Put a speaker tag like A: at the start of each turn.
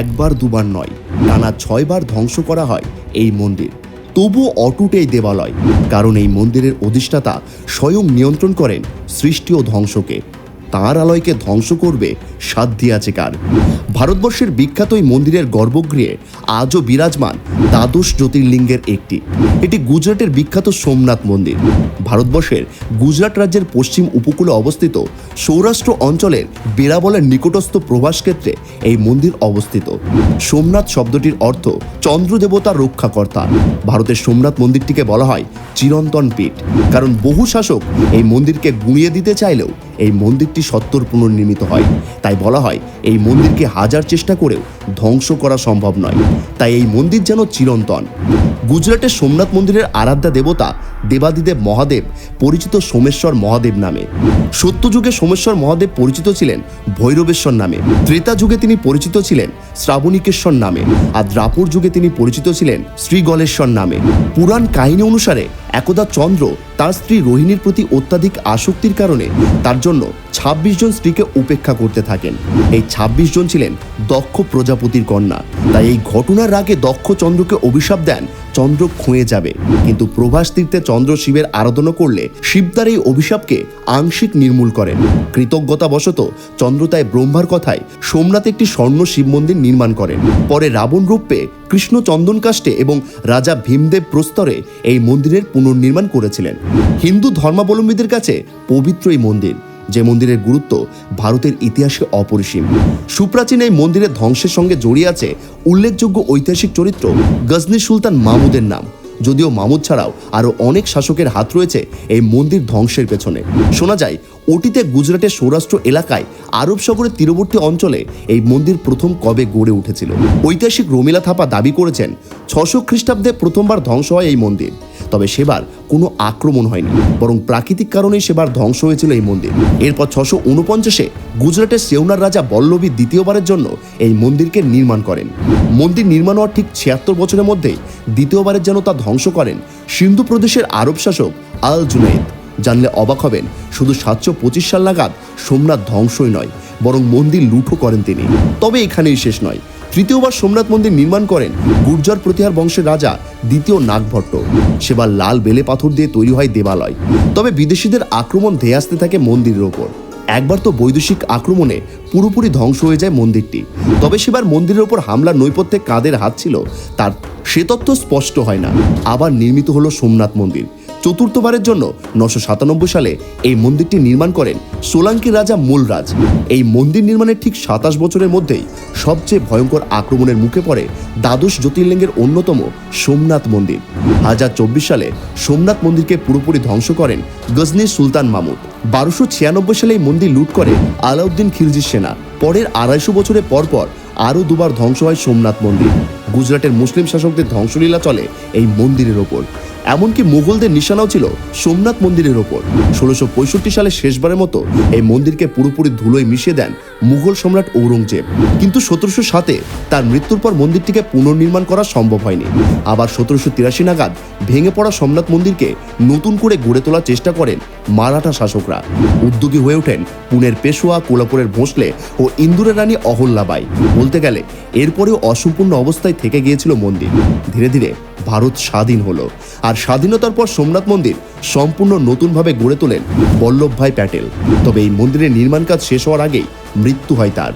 A: একবার, দুবার নয়, টানা ছয়বার ধ্বংস করা হয় এই মন্দির। তবু অটুট এই দেবালয়, কারণ এই মন্দিরের অধিষ্ঠাতা স্বয়ং নিয়ন্ত্রণ করেন সৃষ্টি ও ধ্বংসকে। তাঁর আলয়কে ধ্বংস করবে সাধ্যি আছে কার ভারতবর্ষের বিখ্যাত এই মন্দিরের গর্ভগৃহে আজও বিরাজমান দ্বাদশ জ্যোতির্লিঙ্গের একটি। এটি গুজরাটের বিখ্যাত সোমনাথ মন্দির। ভারতবর্ষের গুজরাট রাজ্যের পশ্চিম উপকূলে অবস্থিত সৌরাষ্ট্র অঞ্চলের বেড়াবলের নিকটস্থ প্রভাস ক্ষেত্রে এই মন্দির অবস্থিত। সোমনাথ শব্দটির অর্থ চন্দ্র দেবতার রক্ষাকর্তা। ভারতের সোমনাথ মন্দিরটিকে বলা হয় চিরন্তন পীঠ। কারণ বহু শাসক এই মন্দিরকে গুঁড়িয়ে দিতে চাইলেও এই মন্দিরটি সত্তর পুনর্নির্মিত হয়। তাই বলা হয় এই মন্দিরকে হাজার চেষ্টা করেও ধ্বংস করা সম্ভব নয়। তাই এই মন্দির যেন চিরন্তন। গুজরাটের সোমনাথ মন্দিরের আরাধ্যা দেবতা দেবাদিদেব মহাদেব, পরিচিত সোমেশ্বর মহাদেব নামে। সত্যযুগে সোমেশ্বর মহাদেব পরিচিত ছিলেন ভৈরবেশ্বর নামে। ত্রেতা যুগে তিনি পরিচিত ছিলেন শ্রাবণিকেশ্বর নামে আর দ্রাপুর যুগে তিনি পরিচিত ছিলেন শ্রীগলেশ্বর নামে। পুরাণ কাহিনী অনুসারে একদা চন্দ্র তার স্ত্রী রোহিণীর প্রতি অত্যাধিক আসক্তির কারণে তার জন্য ২৬ জন স্ত্রীকে উপেক্ষা করতে থাকেন। এই ২৬ জন ছিলেন দক্ষ প্রজাপতির কন্যা। তাই এই ঘটনার আগে দক্ষ চন্দ্রকে অভিশাপ দেন, চন্দ্র খুঁয়ে যাবে। কিন্তু প্রভাস তীর্থে চন্দ্র শিবের আরাধনা করলে শিব তার এই অভিশাপকে আংশিক নির্মূল করেন। কৃতজ্ঞতাবশত চন্দ্র তাই ব্রহ্মার কথায় সোমনাথ একটি স্বর্ণ শিব মন্দির নির্মাণ করেন। পরে রাবণ রূপে কৃষ্ণ চন্দন কাষ্টে এবং রাজা ভীমদেব প্রস্তরে এই মন্দিরের পুনর্নির্মাণ করেছিলেন। হিন্দু ধর্মাবলম্বীদের কাছে পবিত্র এই মন্দির। যে মন্দিরের গুরুত্ব ভারতের ইতিহাসে অপরিসীম। সুপ্রাচীন এই মন্দিরের ধ্বংসের সঙ্গে জড়িয়ে আছে উল্লেখযোগ্য ঐতিহাসিক চরিত্র গজনি সুলতান মাহমুদের নাম। যদিও মামুদ ছাড়াও আরও অনেক শাসকের হাত রয়েছে এই মন্দির ধ্বংসের পেছনে। শোনা যায় অতীতে গুজরাটের সৌরাষ্ট্র এলাকায় আরব সাগরের তীরবর্তী অঞ্চলে এই মন্দির প্রথম কবে গড়ে উঠেছিল। ঐতিহাসিক রমিলা থাপা দাবি করেছেন, ছশো খ্রিস্টাব্দে প্রথমবার ধ্বংস হয় এই মন্দির। তবে সেবার কোনো আক্রমণ হয়নি, বরং প্রাকৃতিক কারণেই সেবার ধ্বংস হয়েছিল এই মন্দির। এরপর ছশো উনপঞ্চাশে গুজরাটের সেউনার রাজা বল্লভী দ্বিতীয়বারের জন্য এই মন্দিরকে নির্মাণ করেন। মন্দির নির্মাণ হওয়ার ঠিক ছিয়াত্তর বছরের মধ্যেই দ্বিতীয়বারের যেন তা ধ্বংস করেন সিন্ধু প্রদেশের আরব শাসক আল জুনাইদ, জানলে অবাক হবেন শুধু সাতশো পঁচিশ সাল নাগাদ সোমনাথ ধ্বংসই নয়, বরং মন্দির লুঠও করেন তিনি। তবে এখানেই শেষ নয়। তৃতীয়বার সোমনাথ মন্দির নির্মাণ করেন গুর্জর প্রতিহার বংশের রাজা দ্বিতীয় নাগভট্ট। সেবার লাল বেলে পাথর দিয়ে তৈরি হয় দেবালয়। তবে বিদেশিদের আক্রমণ ধেয়ে আসতে থাকে মন্দিরের ওপর। একবার তো বৈদেশিক আক্রমণে পুরোপুরি ধ্বংস হয়ে যায় মন্দিরটি। তবে সেবার মন্দিরের ওপর হামলার নৈপথ্যে কাদের হাত ছিল, তার সে তথ্য স্পষ্ট হয় না। আবার নির্মিত হলো সোমনাথ মন্দির। চতুর্থবারের জন্য নশো সাতানব্বই সালে এই মন্দিরটি নির্মাণ করেন সোলাঙ্কি রাজা মূলরাজ। এই মন্দির নির্মাণের ঠিক সাতাশ বছরের মধ্যেই সবচেয়ে ভয়ঙ্কর আক্রমণের মুখে পড়ে দ্বাদশ জ্যোতির্লিঙ্গের অন্যতম সোমনাথ মন্দির। হাজার চব্বিশ সালে সোমনাথ মন্দিরকে পুরোপুরি ধ্বংস করেন গজনি সুলতান মামুদ বারোশো ছিয়ানব্বই সালে এই মন্দির লুট করে আলাউদ্দিন খিলজির সেনা। পরের আড়াইশো বছরের পরপর আরও দুবার ধ্বংস হয় সোমনাথ মন্দির। গুজরাটের মুসলিম শাসকদের ধ্বংসলীলা চলে এই মন্দিরের ওপর। এমনকি মুঘলদের নিশানাও ছিল সোমনাথ মন্দিরের ওপর। ষোলোশো পঁয়ষট্টি সালে শেষবারের মতো এই মন্দিরকে পুরোপুরি ধুলোয় মিশিয়ে দেন মুঘল সম্রাট ঔরঙ্গজেব। কিন্তু সতেরোশো সাতে তার মৃত্যুর পর মন্দিরটিকে পুনর্নির্মাণ করা সম্ভব হয়নি। আবার সতেরোশো তিরাশি নাগাদ ভেঙে পড়া সোমনাথ মন্দিরকে নতুন করে গড়ে তোলার চেষ্টা করেন মারাঠা শাসকরা। উদ্যোগী হয়ে ওঠেন পুনের পেশোয়া, কোলাপুরের ভোঁসলে ও ইন্দুরের রানী অহল্যাবাই। বলতে গেলে এরপরেও অসম্পূর্ণ অবস্থায় থেকে গিয়েছিল মন্দির। ধীরে ধীরে ভারত স্বাধীন হলো। আর স্বাধীনতার পর সোমনাথ মন্দির সম্পূর্ণ নতুনভাবে গড়ে তোলেন বল্লভভাই প্যাটেল। তবে এই মন্দিরের নির্মাণ কাজ শেষ হওয়ার আগেই মৃত্যু হয় তার।